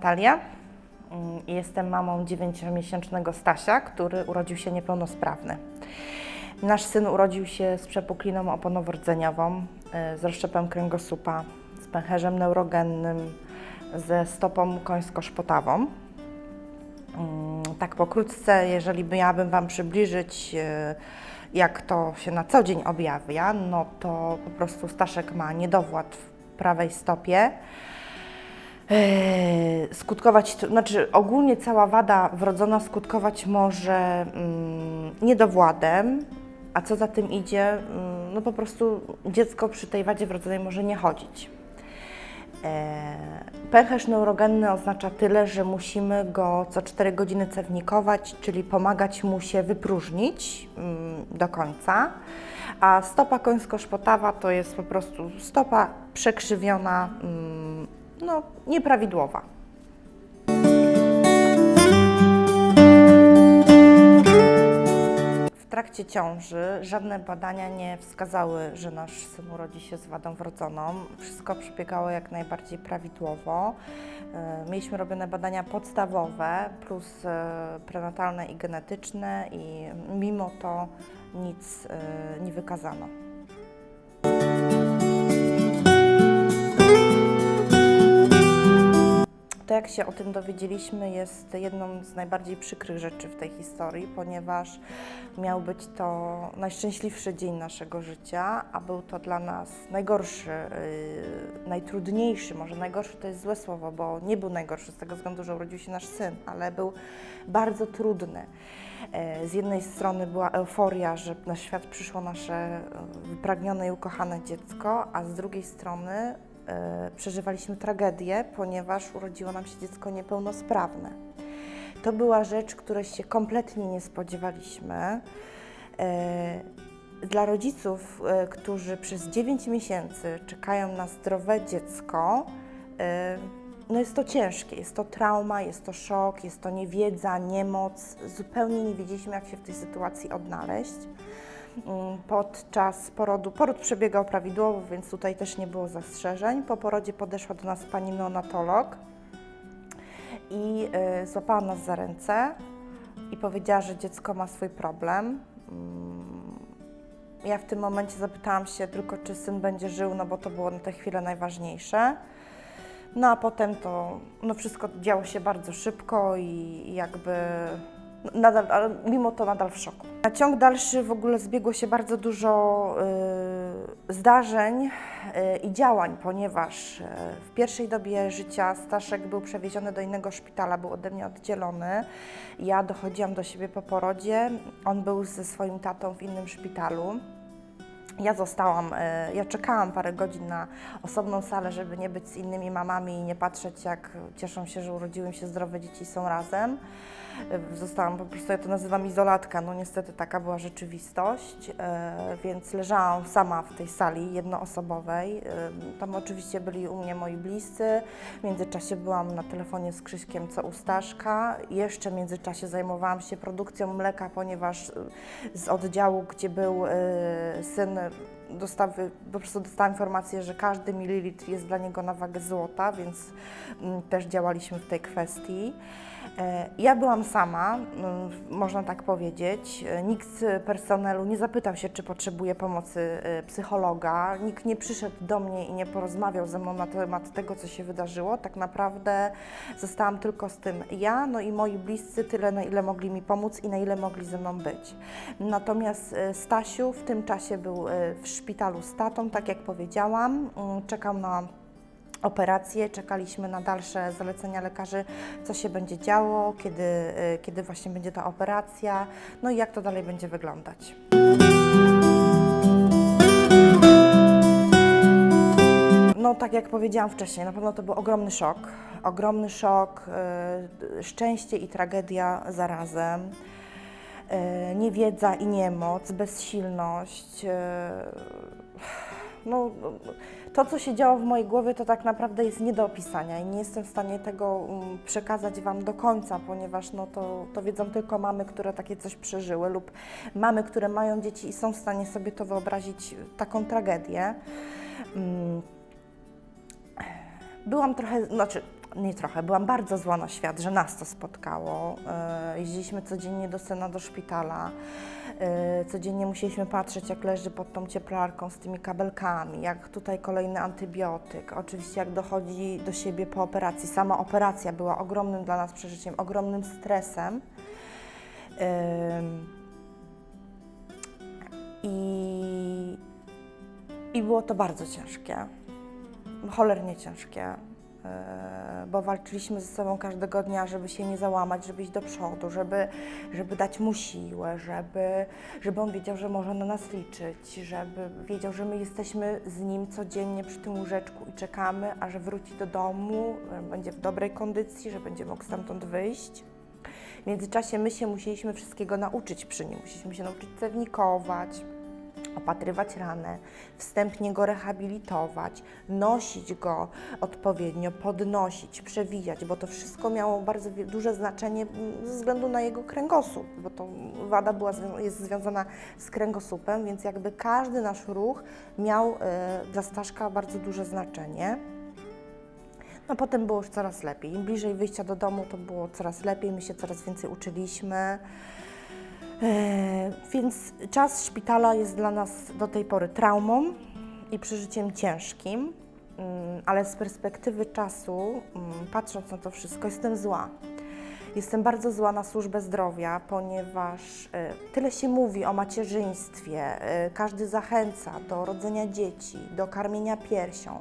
Natalia mm, jestem mamą 9-miesięcznego Stasia, który urodził się niepełnosprawny. Nasz syn urodził się z przepukliną oponowo-rdzeniową, y, z rozszczepem kręgosłupa, z pęcherzem neurogennym, ze stopą końsko-szpotawą. Mm, Tak pokrótce, jeżeli by miałabym Wam przybliżyć, y, jak to się na co dzień objawia, no to po prostu Staszek ma niedowład w prawej stopie. Yy, Skutkować, to znaczy ogólnie cała wada wrodzona skutkować może mm, niedowładem, a co za tym idzie, mm, no po prostu dziecko przy tej wadzie wrodzonej może nie chodzić. E, Pęcherz neurogenny oznacza tyle, że musimy go co 4 godziny cewnikować, czyli pomagać mu się wypróżnić mm, do końca. A stopa końsko-szpotawa to jest po prostu stopa przekrzywiona, mm, no nieprawidłowa. W trakcie ciąży żadne badania nie wskazały, że nasz syn urodzi się z wadą wrodzoną. Wszystko przebiegało jak najbardziej prawidłowo. E, Mieliśmy robione badania podstawowe plus e, prenatalne i genetyczne i mimo to nic e, nie wykazano. To, jak się o tym dowiedzieliśmy, jest jedną z najbardziej przykrych rzeczy w tej historii, ponieważ miał być to najszczęśliwszy dzień naszego życia, a był to dla nas najgorszy, yy, najtrudniejszy, może najgorszy to jest złe słowo, bo nie był najgorszy z tego względu, że urodził się nasz syn, ale był bardzo trudny. E, Z jednej strony była euforia, że na świat przyszło nasze e, wypragnione i ukochane dziecko, a z drugiej strony przeżywaliśmy tragedię, ponieważ urodziło nam się dziecko niepełnosprawne. To była rzecz, której się kompletnie nie spodziewaliśmy. E, Dla rodziców, e, którzy przez 9 miesięcy czekają na zdrowe dziecko, e, no jest to ciężkie, jest to trauma, jest to szok, jest to niewiedza, niemoc. Zupełnie nie wiedzieliśmy, jak się w tej sytuacji odnaleźć. Mm, Podczas porodu, poród przebiegał prawidłowo, więc tutaj też nie było zastrzeżeń. Po porodzie podeszła do nas pani neonatolog i y, złapała nas za ręce i powiedziała, że dziecko ma swój problem. Mm, Ja w tym momencie zapytałam się tylko, czy syn będzie żył, no bo to było na tę chwilę najważniejsze. No a potem to no wszystko działo się bardzo szybko i i jakby nadal, ale mimo to nadal w szoku. Na ciąg dalszy w ogóle zbiegło się bardzo dużo y, zdarzeń y, i działań, ponieważ y, w pierwszej dobie życia Staszek był przewieziony do innego szpitala, był ode mnie oddzielony. Ja dochodziłam do siebie po porodzie, on był ze swoim tatą w innym szpitalu. Ja zostałam, e, ja czekałam parę godzin na osobną salę, żeby nie być z innymi mamami i nie patrzeć, jak cieszą się, że urodziły się zdrowe dzieci i są razem. E, Zostałam po prostu, ja to nazywam izolatka, no niestety taka była rzeczywistość, e, więc leżałam sama w tej sali jednoosobowej. Tam oczywiście byli u mnie moi bliscy, w międzyczasie byłam na telefonie z Krzyśkiem, co u Staszka. Jeszcze w międzyczasie zajmowałam się produkcją mleka, ponieważ z oddziału, gdzie był e, syn dostawy, po prostu dostałam informację, że każdy mililitr jest dla niego na wagę złota, więc mm, też działaliśmy w tej kwestii. E, Ja byłam sama, mm, można tak powiedzieć. E, Nikt z personelu nie zapytał się, czy potrzebuje pomocy e, psychologa. Nikt nie przyszedł do mnie i nie porozmawiał ze mną na temat tego, co się wydarzyło. Tak naprawdę zostałam tylko z tym ja, no i moi bliscy, tyle na ile mogli mi pomóc i na ile mogli ze mną być. Natomiast Stasiu w tym czasie był w szpitalu z tatą, tak jak powiedziałam. Mm, Czekał na operację, czekaliśmy na dalsze zalecenia lekarzy, co się będzie działo, kiedy, y, kiedy właśnie będzie ta operacja, no i jak to dalej będzie wyglądać. No, tak jak powiedziałam wcześniej, na pewno to był ogromny szok. Ogromny szok, y, szczęście i tragedia zarazem. Y, niewiedza i niemoc, bezsilność. y, no, to, co się działo w mojej głowie, to tak naprawdę jest nie do opisania i nie jestem w stanie tego mm, przekazać Wam do końca, ponieważ no, to, to wiedzą tylko mamy, które takie coś przeżyły lub mamy, które mają dzieci i są w stanie sobie to wyobrazić, taką tragedię. Mm. Byłam trochę, znaczy nie trochę, byłam bardzo zła na świat, że nas to spotkało. E, Jeździliśmy codziennie do syna do szpitala. E, Codziennie musieliśmy patrzeć, jak leży pod tą cieplarką z tymi kabelkami, jak tutaj kolejny antybiotyk. Oczywiście, jak dochodzi do siebie po operacji. Sama operacja była ogromnym dla nas przeżyciem, ogromnym stresem. I, I było to bardzo ciężkie, cholernie ciężkie, bo walczyliśmy ze sobą każdego dnia, żeby się nie załamać, żeby iść do przodu, żeby, żeby dać mu siłę, żeby, żeby on wiedział, że może na nas liczyć, żeby wiedział, że my jesteśmy z nim codziennie przy tym łóżeczku i czekamy, a że wróci do domu, będzie w dobrej kondycji, że będzie mógł stamtąd wyjść. W międzyczasie my się musieliśmy wszystkiego nauczyć przy nim. Musieliśmy się nauczyć cewnikować, opatrywać ranę, wstępnie go rehabilitować, nosić go odpowiednio, podnosić, przewijać, bo to wszystko miało bardzo duże znaczenie ze względu na jego kręgosłup, bo to wada była, jest związana z kręgosłupem, więc jakby każdy nasz ruch miał e, dla Staszka bardzo duże znaczenie. No potem było już coraz lepiej. Im bliżej wyjścia do domu, to było coraz lepiej, my się coraz więcej uczyliśmy. E, więc czas szpitala jest dla nas do tej pory traumą i przeżyciem ciężkim, Mm, ale z perspektywy czasu, mm, patrząc na to wszystko, jestem zła. Jestem bardzo zła na służbę zdrowia, ponieważ e, tyle się mówi o macierzyństwie, e, każdy zachęca do rodzenia dzieci, do karmienia piersią.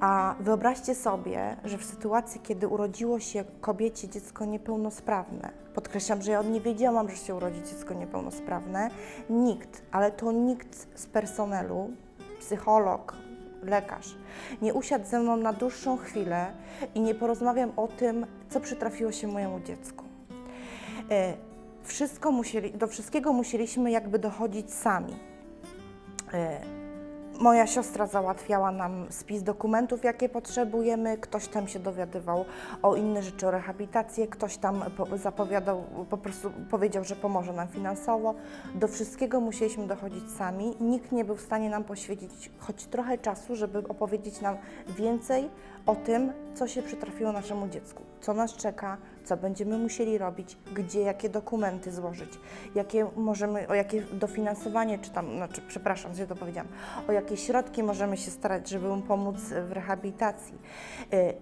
A wyobraźcie sobie, że w sytuacji, kiedy urodziło się kobiecie dziecko niepełnosprawne, podkreślam, że ja nie wiedziałam, że się urodzi dziecko niepełnosprawne, nikt, ale to nikt z personelu, psycholog, lekarz, nie usiadł ze mną na dłuższą chwilę i nie porozmawiam o tym, co przytrafiło się mojemu dziecku. E, Wszystko musieli, do wszystkiego musieliśmy jakby dochodzić sami. Moja siostra załatwiała nam spis dokumentów, jakie potrzebujemy. Ktoś tam się dowiadywał o inne rzeczy, o rehabilitację, ktoś tam po, zapowiadał, po prostu powiedział, że pomoże nam finansowo. Do wszystkiego musieliśmy dochodzić sami. Nikt nie był w stanie nam poświęcić choć trochę czasu, żeby opowiedzieć nam więcej o tym, co się przytrafiło naszemu dziecku, co nas czeka, co będziemy musieli robić, gdzie, jakie dokumenty złożyć, jakie możemy, o jakie dofinansowanie, czy tam, znaczy, przepraszam, źle to powiedziałam, o jakie środki możemy się starać, żeby mu pomóc w rehabilitacji. Y,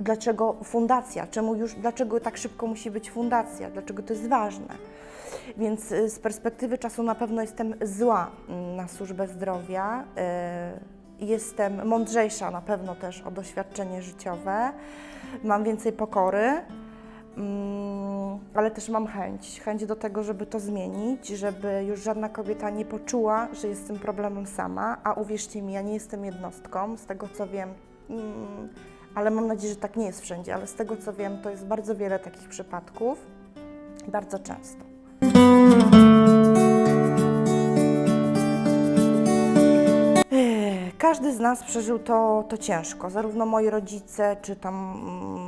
Dlaczego fundacja? Czemu już, dlaczego tak szybko musi być fundacja? Dlaczego to jest ważne? Więc y, z perspektywy czasu na pewno jestem zła mm, na służbę zdrowia. y, Jestem mądrzejsza na pewno też o doświadczenie życiowe. Mam więcej pokory. Mm, ale też mam chęć, chęć do tego, żeby to zmienić, żeby już żadna kobieta nie poczuła, że jest tym problemem sama, a uwierzcie mi, ja nie jestem jednostką, z tego co wiem, mm, ale mam nadzieję, że tak nie jest wszędzie, ale z tego co wiem, to jest bardzo wiele takich przypadków, bardzo często. Każdy z nas przeżył to, to ciężko, zarówno moi rodzice, czy tam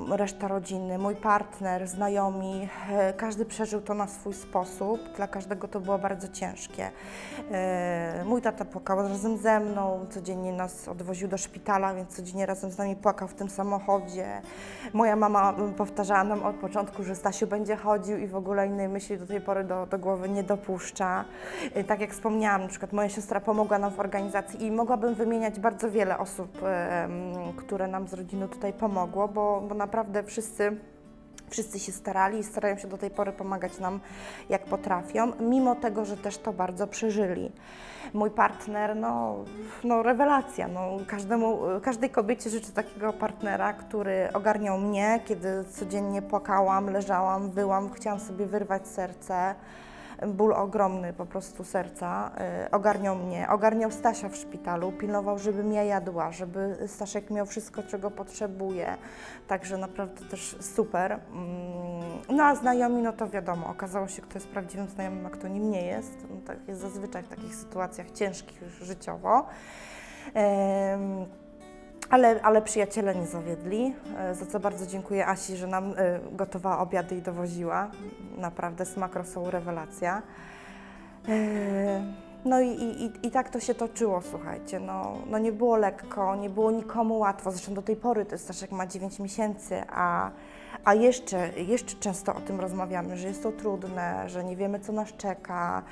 mm, reszta rodziny, mój partner, znajomi, e, każdy przeżył to na swój sposób, dla każdego to było bardzo ciężkie. E, Mój tata płakał razem ze mną, codziennie nas odwoził do szpitala, więc codziennie razem z nami płakał w tym samochodzie. Moja mama mm, powtarzała nam od początku, że Stasiu będzie chodził i w ogóle innej myśli do tej pory do, do głowy nie dopuszcza. E, Tak jak wspomniałam, na przykład moja siostra pomogła nam w organizacji i mogłabym wymieniać bardzo wiele osób, em, które nam z rodziny tutaj pomogło, bo, bo naprawdę wszyscy Wszyscy się starali i starają się do tej pory pomagać nam jak potrafią, mimo tego, że też to bardzo przeżyli. Mój partner, no, no rewelacja. No, każdemu, każdej kobiecie życzę takiego partnera, który ogarniał mnie, kiedy codziennie płakałam, leżałam, wyłam, chciałam sobie wyrwać serce. Ból ogromny po prostu serca. y, Ogarniał mnie, ogarniał Stasia w szpitalu, pilnował, żebym ja jadła, żeby Staszek miał wszystko, czego potrzebuje. Także naprawdę też super. Mm, No a znajomi, no to wiadomo, okazało się, kto jest prawdziwym znajomym, a kto nim nie jest. No, tak jest zazwyczaj w takich sytuacjach ciężkich już życiowo. Ale, ale przyjaciele nie zawiedli, e, za co bardzo dziękuję Asi, że nam e, gotowała obiady i dowoziła. Naprawdę smak rosół rewelacja. E, No i, i- i tak to się toczyło, słuchajcie. No, no nie było lekko, nie było nikomu łatwo. Zresztą do tej pory to Staszek ma 9 miesięcy, a, a jeszcze, jeszcze często o tym rozmawiamy, że jest to trudne, że nie wiemy, co nas czeka.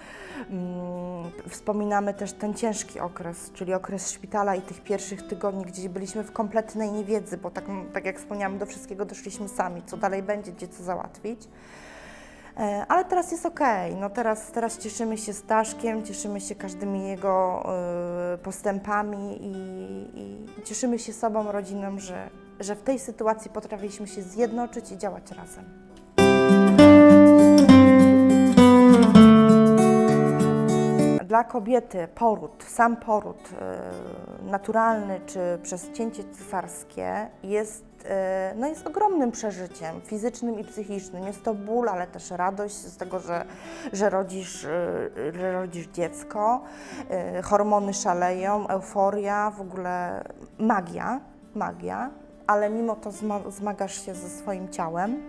Mm, wspominamy też ten ciężki okres, czyli okres szpitala i tych pierwszych tygodni, gdzie byliśmy w kompletnej niewiedzy, bo tak, tak jak wspomniałam, do wszystkiego doszliśmy sami, co dalej będzie, gdzie co załatwić. E, Ale teraz jest okej. No teraz, teraz cieszymy się Staszkiem, cieszymy się każdymi jego e, postępami i, i cieszymy się sobą, rodziną, że, że w tej sytuacji potrafiliśmy się zjednoczyć i działać razem. Dla kobiety poród, sam poród e, naturalny czy przez cięcie cesarskie jest, e, no jest ogromnym przeżyciem fizycznym i psychicznym. Jest to ból, ale też radość z tego, że, że, rodzisz, e, że rodzisz dziecko. Hormony szaleją, euforia, w ogóle magia, magia, ale mimo to zma- zmagasz się ze swoim ciałem,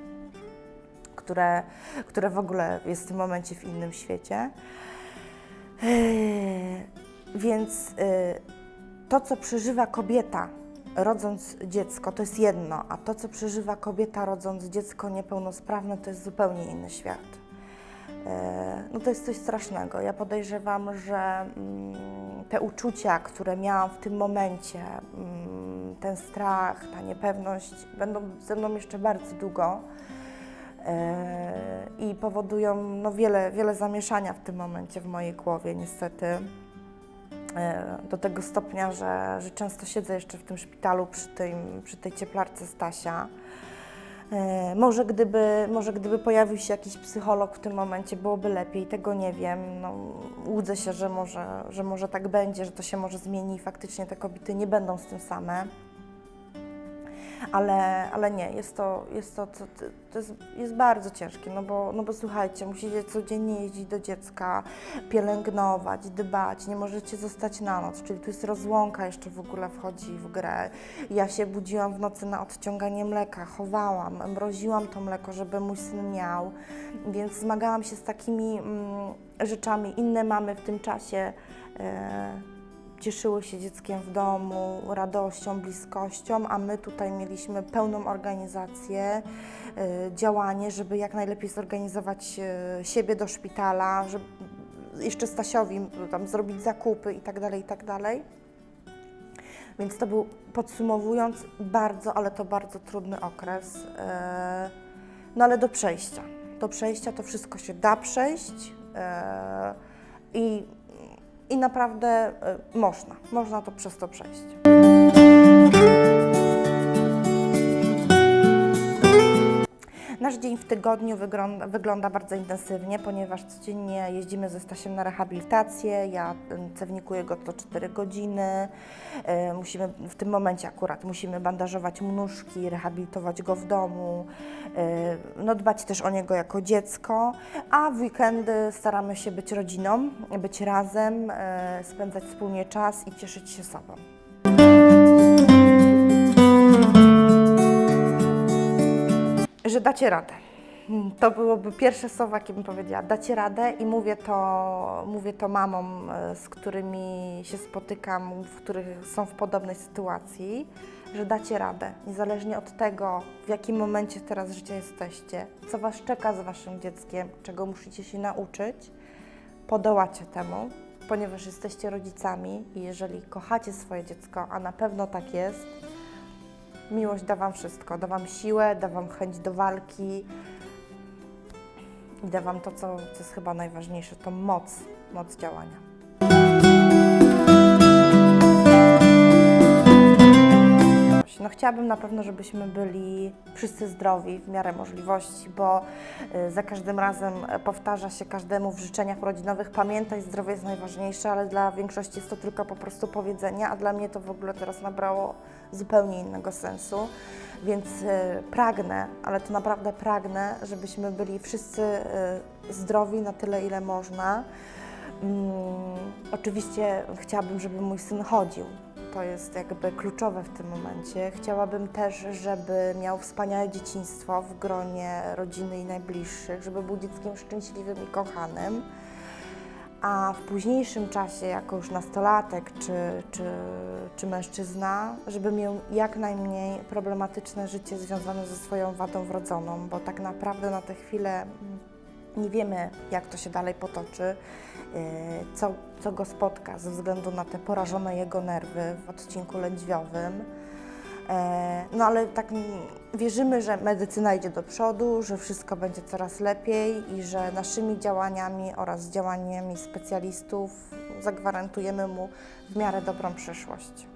które, które w ogóle jest w tym momencie w innym świecie. Eee, Więc e, to, co przeżywa kobieta rodząc dziecko, to jest jedno, a to, co przeżywa kobieta rodząc dziecko niepełnosprawne, to jest zupełnie inny świat. E, No to jest coś strasznego. Ja podejrzewam, że mm, te uczucia, które miałam w tym momencie, mm, ten strach, ta niepewność, będą ze mną jeszcze bardzo długo e, i powodują no, wiele, wiele zamieszania w tym momencie w mojej głowie, niestety. E, Do tego stopnia, że, że często siedzę jeszcze w tym szpitalu przy, tym, przy tej cieplarce Stasia. E, Może gdyby, może gdyby pojawił się jakiś psycholog w tym momencie, byłoby lepiej, tego nie wiem. No, łudzę się, że może, że może tak będzie, że to się może zmieni i faktycznie te kobiety nie będą z tym same. Ale, ale nie, jest to, jest to, to, to jest, jest bardzo ciężkie, no bo, no bo słuchajcie, musicie codziennie jeździć do dziecka, pielęgnować, dbać, nie możecie zostać na noc, czyli tu jest rozłąka jeszcze w ogóle wchodzi w grę. Ja się budziłam w nocy na odciąganie mleka, chowałam, mroziłam to mleko, żeby mój syn miał, więc zmagałam się z takimi mm, rzeczami. Inne mamy w tym czasie e, cieszyły się dzieckiem w domu, radością, bliskością, a my tutaj mieliśmy pełną organizację, y, działanie, żeby jak najlepiej zorganizować y, siebie do szpitala, żeby jeszcze Stasiowi y, tam zrobić zakupy i tak dalej, i tak. Więc to był, podsumowując, bardzo, ale to bardzo trudny okres. No ale do przejścia. Do przejścia to wszystko się da przejść i i naprawdę y, można, można to przez to przejść. Nasz dzień w tygodniu wygląda, bardzo intensywnie, ponieważ codziennie jeździmy ze Stasiem na rehabilitację. Ja cewnikuję go co 4 godziny. Y, Musimy w tym momencie akurat musimy bandażować mu nóżki, rehabilitować go w domu, y, no dbać też o niego jako dziecko, a w weekendy staramy się być rodziną, być razem, y, spędzać wspólnie czas i cieszyć się sobą. Że dacie radę. To byłoby pierwsze słowo, jakie bym powiedziała. Dacie radę i mówię to, mówię to mamom, e, z którymi się spotykam, w których są w podobnej sytuacji, że dacie radę. Niezależnie od tego, w jakim momencie teraz życia jesteście, co Was czeka z Waszym dzieckiem, czego musicie się nauczyć, podołacie temu, ponieważ jesteście rodzicami i jeżeli kochacie swoje dziecko, a na pewno tak jest, Miłość da Wam wszystko. Da Wam siłę, da Wam chęć do walki i da Wam to, co, co jest chyba najważniejsze, to moc, moc działania. Chciałabym na pewno, żebyśmy byli wszyscy zdrowi w miarę możliwości, bo y, za każdym razem e, powtarza się każdemu w życzeniach urodzinowych pamiętaj, zdrowie jest najważniejsze, ale dla większości jest to tylko po prostu powiedzenie, a dla mnie to w ogóle teraz nabrało zupełnie innego sensu. Więc y, pragnę, ale to naprawdę pragnę, żebyśmy byli wszyscy y, zdrowi na tyle, ile można. Mm, oczywiście chciałabym, żeby mój syn chodził. To jest jakby kluczowe w tym momencie. Chciałabym też, żeby miał wspaniałe dzieciństwo w gronie rodziny i najbliższych, żeby był dzieckiem szczęśliwym i kochanym. a w późniejszym czasie, jako już nastolatek czy, czy, czy mężczyzna, żeby miał jak najmniej problematyczne życie związane ze swoją wadą wrodzoną, bo tak naprawdę na tę chwilę nie wiemy, jak to się dalej potoczy, yy, co, co go spotka ze względu na te porażone jego nerwy w odcinku lędźwiowym. E, No ale tak wierzymy, że medycyna idzie do przodu, że wszystko będzie coraz lepiej i że naszymi działaniami oraz działaniami specjalistów zagwarantujemy mu w miarę dobrą przyszłość.